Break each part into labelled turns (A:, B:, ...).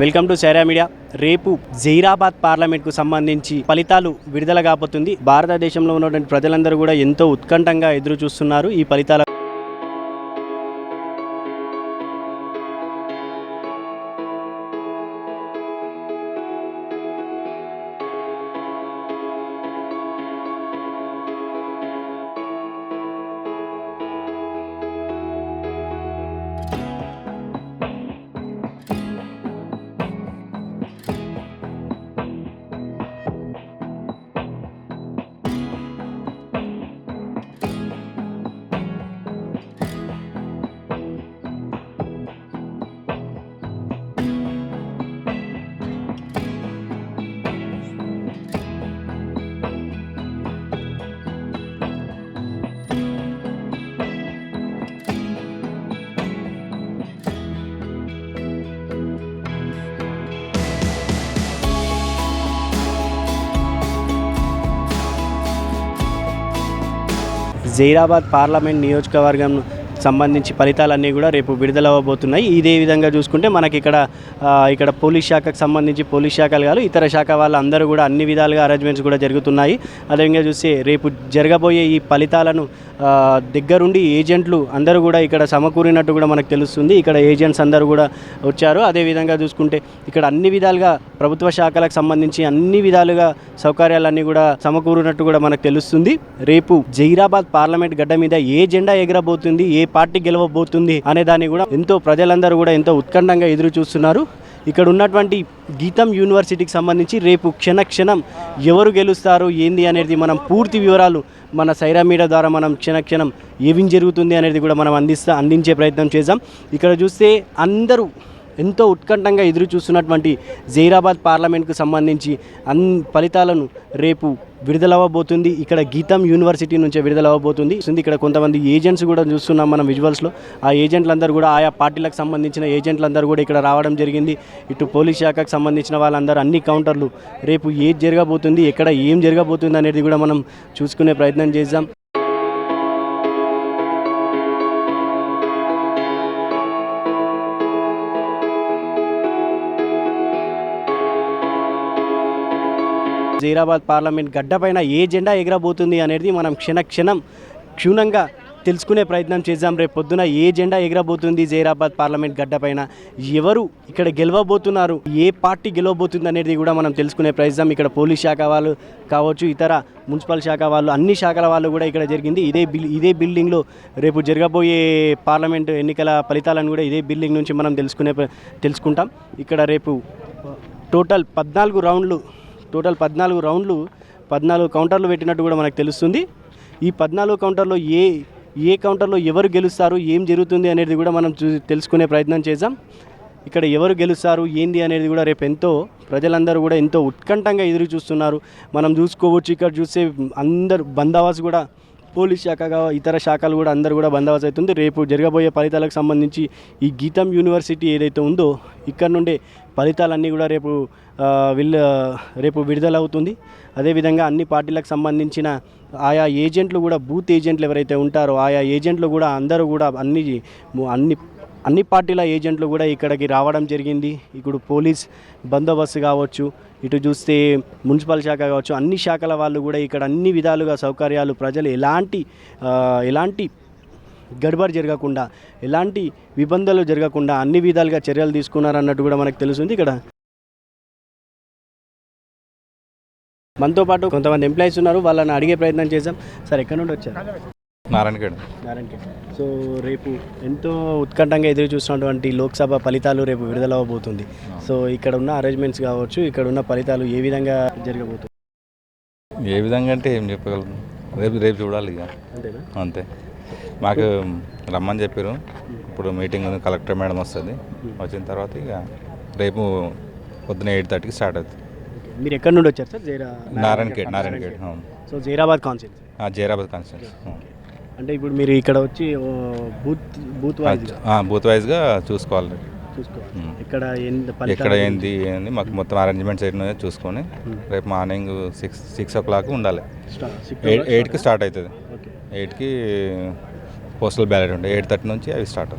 A: Welcome to Sye Raa media. రేపు జైరాబాద్ పార్లమెంట్కు సంబంధించి ఫలితాలు విడుదల కాబోతుంది. భారతదేశంలో ఉన్నటువంటి ప్రజలందరూ కూడా ఎంతో ఉత్కంఠంగా ఎదురు చూస్తున్నారు ఈ ఫలితాల జైరాబాద్ పార్లమెంట్ నియోజకవర్గం సంబంధించి ఫలితాలన్నీ కూడా రేపు విడుదల అవ్వబోతున్నాయి ఇదే విధంగా చూసుకుంటే మనకి ఇక్కడ ఇక్కడ పోలీస్ శాఖకు సంబంధించి పోలీస్ శాఖలు కాదు ఇతర శాఖ వాళ్ళందరూ కూడా అన్ని విధాలుగా అరేంజ్మెంట్స్ కూడా జరుగుతున్నాయి. అదేవిధంగా చూస్తే రేపు జరగబోయే ఈ ఫలితాలను దగ్గరుండి ఏజెంట్లు అందరూ కూడా ఇక్కడ సమకూరినట్టు కూడా మనకు తెలుస్తుంది. ఇక్కడ ఏజెంట్స్ అందరూ కూడా వచ్చారు. అదేవిధంగా చూసుకుంటే ఇక్కడ అన్ని విధాలుగా ప్రభుత్వ శాఖలకు సంబంధించి అన్ని విధాలుగా సౌకర్యాలన్నీ కూడా సమకూరినట్టు కూడా మనకు తెలుస్తుంది. రేపు జైరాబాద్ పార్లమెంట్ గడ్డ మీద ఏ జెండా ఎగరబోతుంది ఏ పార్టీ గెలవబోతుంది అనే దాన్ని కూడా ఎంతో ప్రజలందరూ కూడా ఎంతో ఉత్కంఠంగా ఎదురు చూస్తున్నారు ఇక్కడ ఉన్నటువంటి గీతం యూనివర్సిటీకి సంబంధించి రేపు క్షణ క్షణం ఎవరు గెలుస్తారు ఏంది అనేది మనం పూర్తి వివరాలు మన సైరా మీడియా ద్వారా మనం క్షణ క్షణం ఏమేం జరుగుతుంది అనేది కూడా మనం అందిస్తా అందించే ప్రయత్నం చేద్దాం. ఇక్కడ చూస్తే అందరూ ఎంతో ఉత్కంఠంగా ఎదురు చూస్తున్నటువంటి జైరాబాద్ పార్లమెంట్కు సంబంధించి అన్ ఫలితాలను రేపు విడుదలవ్వబోతుంది. ఇక్కడ గీతం యూనివర్సిటీ నుంచే విడుదలవ్వబోతుంది. ఇక్కడ కొంతమంది ఏజెంట్స్ కూడా చూస్తున్నాం మనం విజువల్స్లో. ఆ ఏజెంట్లందరూ కూడా ఆయా పార్టీలకు సంబంధించిన ఏజెంట్లందరూ కూడా ఇక్కడ రావడం జరిగింది. ఇటు పోలీస్ శాఖకు సంబంధించిన వాళ్ళందరూ అన్ని కౌంటర్లు రేపు ఏది జరగబోతుంది ఎక్కడ ఏం జరగబోతుంది అనేది కూడా మనం చూసుకునే ప్రయత్నం చేద్దాం. జైరాబాద్ పార్లమెంట్ గడ్డపైన ఏ జెండా ఎగరబోతుంది అనేది మనం క్షణ క్షణం క్షుణ్ణంగా తెలుసుకునే ప్రయత్నం చేద్దాం. రేపు పొద్దున ఏ జెండా ఎగరబోతుంది జైరాబాద్ పార్లమెంట్ గడ్డపైన? ఎవరు ఇక్కడ గెలవబోతున్నారు? ఏ పార్టీ గెలవబోతుంది అనేది కూడా మనం తెలుసుకునే ప్రయత్నం ఇక్కడ పోలీస్ శాఖ వాళ్ళు కావచ్చు ఇతర మున్సిపల్ శాఖ వాళ్ళు అన్ని శాఖల వాళ్ళు కూడా ఇక్కడ జరిగింది. ఇదే బిల్ ఇదే బిల్డింగ్లో రేపు జరగబోయే పార్లమెంట్ ఎన్నికల ఫలితాలను కూడా ఇదే బిల్డింగ్ నుంచి మనం తెలుసుకునే తెలుసుకుంటాం. ఇక్కడ రేపు టోటల్ పద్నాలుగు రౌండ్లు టోటల్ పద్నాలుగు రౌండ్లు పద్నాలుగు కౌంటర్లు పెట్టినట్టు కూడా మనకు తెలుస్తుంది. ఈ పద్నాలుగు కౌంటర్లో ఏ ఏ కౌంటర్లో ఎవరు గెలుస్తారు ఏం జరుగుతుంది అనేది కూడా మనం చూ తెలుసుకునే ప్రయత్నం చేద్దాం. ఇక్కడ ఎవరు గెలుస్తారు ఏంది అనేది కూడా రేపు ఎంతో ప్రజలందరూ కూడా ఎంతో ఉత్కంఠంగా ఎదురు చూస్తున్నారు మనం చూసుకోవచ్చు ఇక్కడ చూస్తే అందరు బందోబస్తు కూడా పోలీస్ శాఖగా ఇతర శాఖలు కూడా అందరూ కూడా బందోబస్తు అవుతుంది. రేపు జరగబోయే ఫలితాలకు సంబంధించి ఈ గీతం యూనివర్సిటీ ఏదైతే ఉందో ఇక్కడ నుండే ఫలితాలన్నీ కూడా రేపు విల్ రేపు విడుదలవుతుంది. అదేవిధంగా అన్ని పార్టీలకు సంబంధించిన ఆయా ఏజెంట్లు కూడా బూత్ ఏజెంట్లు ఎవరైతే ఉంటారో ఆయా ఏజెంట్లు కూడా అందరూ కూడా అన్ని అన్ని అన్ని పార్టీల ఏజెంట్లు కూడా ఇక్కడికి రావడం జరిగింది. ఇప్పుడు పోలీస్ బందోబస్తు కావచ్చు ఇటు చూస్తే మున్సిపల్ శాఖ కావచ్చు అన్ని శాఖల వాళ్ళు కూడా ఇక్కడ అన్ని విధాలుగా సౌకర్యాలు ప్రజలు ఎలాంటి ఎలాంటి గడబడి జరగకుండా ఎలాంటి ఇబ్బందులు జరగకుండా అన్ని విధాలుగా చర్యలు తీసుకున్నారన్నట్టు కూడా మనకు తెలుస్తుంది ఇక్కడ. మనతో పాటు కొంతమంది ఎంప్లాయీస్ ఉన్నారు. వాళ్ళని అడిగే ప్రయత్నం చేద్దాం. సార్ ఎక్కడి నుండి వచ్చారు?
B: నారాయణగఢ్.
A: నారాయణఖేడ్ సో రేపు ఎంతో ఉత్కంఠంగా ఎదురు చూస్తున్నటువంటి లోక్సభ ఫలితాలు రేపు విడుదల అవబోతుంది. సో ఇక్కడ ఉన్న అరేంజ్మెంట్స్ కావచ్చు ఇక్కడ ఉన్న ఫలితాలు ఏ విధంగా జరగబోతుంది
B: ఏ విధంగా అంటే ఏం చెప్పగలను? రేపు రేపు చూడాలి ఇక.
A: అంతేనా?
B: అంతే. మాకు రమ్మని చెప్పారు. ఇప్పుడు మీటింగ్ కలెక్టర్ మేడం వస్తుంది. వచ్చిన తర్వాత ఇక రేపు పొద్దున ఎయిట్ థర్టీకి స్టార్ట్ అవుతుంది.
A: మీరు ఎక్కడి నుండి వచ్చారు సార్? జైరా
B: నారాయణఖేడ్ నారాయణఖేడ్
A: సో జైరాబాద్ కాన్సెన్స్
B: ఆ, జైరాబాద్ కాన్స్టిట్యూన్స్
A: అంటే ఇప్పుడు మీరు ఇక్కడ వచ్చి బూత్ బూత్ వైజ్
B: బూత్ వైజ్గా చూసుకోవాలి.
A: చూసుకోవాలి. ఇక్కడ
B: ఎక్కడ
A: ఫలితాలు?
B: ఏంది ఏంది మాకు మొత్తం అరేంజ్మెంట్స్ ఏంటో చూసుకొని రేపు morning six six o'clock ఉండాలి. ఎయిట్కి స్టార్ట్? అవుతుంది. ఎయిట్కి పోస్టల్ బ్యాలెట్ ఉంటాయి ఎయిట్ థర్టీ నుంచి అవి స్టార్ట్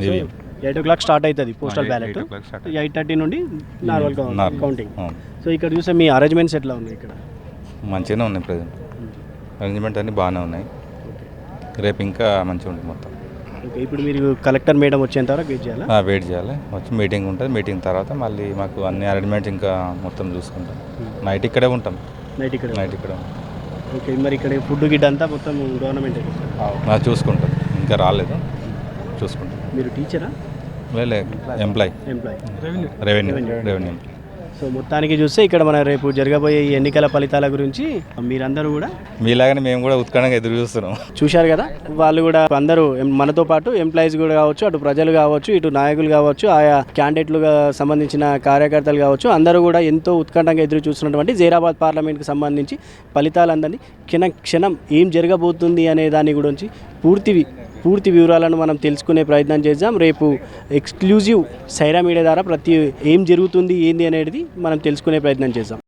B: ఇవి.
A: ఎయిట్ ఓ క్లాక్ స్టార్ట్ అవుతుంది పోస్టల్ బ్యాలెట్.
B: ఎయిట్
A: థర్టీ నుండి నార్మల్
B: నార్మల్.
A: కౌంటింగ్.
B: అవును.
A: సో ఇక్కడ చూస్తే మీ అరేంజ్మెంట్స్ ఎట్లా ఉన్నాయి ఇక్కడ?
B: మంచిగానే ఉన్నాయి ప్రజెంట్. అరేంజ్మెంట్ అన్నీ బాగానే ఉన్నాయి. రేపు ఇంకా మంచిగా ఉంటుంది మొత్తం.
A: ఓకే ఇప్పుడు మీరు కలెక్టర్ మేడం వచ్చేంత వరకు వెయిట్ చేయాలా?
B: వెయిట్ చేయాలి. వచ్చి మీటింగ్ ఉంటుంది. మీటింగ్ తర్వాత మళ్ళీ మాకు అన్ని అరేంజ్మెంట్స్ ఇంకా మొత్తం చూసుకుంటాం. నైట్ ఇక్కడే ఉంటాం.
A: నైట్ ఇక్కడ
B: నైట్ ఇక్కడ.
A: ఓకే మరి ఇక్కడ ఫుడ్ గిడ్ అంతా మొత్తం గవర్నమెంట్
B: చూసుకుంటాం. ఇంకా రాలేదు. చూసుకుంటాం.
A: మీరు టీచరా
B: employ
A: employee
B: revenue revenue
A: so మొత్తానికి చూస్తే ఇక్కడ మన రేపు జరగబోయే ఈ ఎన్నికల ఫలితాల గురించి మీరందరూ కూడా
B: మీలాగానే మేము కూడా ఉత్కంఠంగా ఎదురు చూస్తున్నాం.
A: చూశారు కదా? వాళ్ళు కూడా అందరూ మనతో పాటు ఎంప్లాయీస్ కూడా కావచ్చు అటు ప్రజలు కావచ్చు ఇటు నాయకులు కావచ్చు ఆయా క్యాండిడేట్లుగా సంబంధించిన కార్యకర్తలు కావచ్చు అందరూ కూడా ఎంతో ఉత్కంఠంగా ఎదురు చూస్తున్నటువంటి జైరాబాద్ పార్లమెంట్కి సంబంధించి ఫలితాలందరినీ క్షణ క్షణం ఏం జరగబోతుంది అనే దాని గురించి పూర్తి పూర్తి వివరాలను మనం తెలుసుకునే ప్రయత్నం చేద్దాం. రేపు ఎక్స్క్లూజివ్ సైరా మీడియా ద్వారా ప్రతి ఏం జరుగుతుంది ఏంది అనేది మనం తెలుసుకునే ప్రయత్నం చేద్దాం.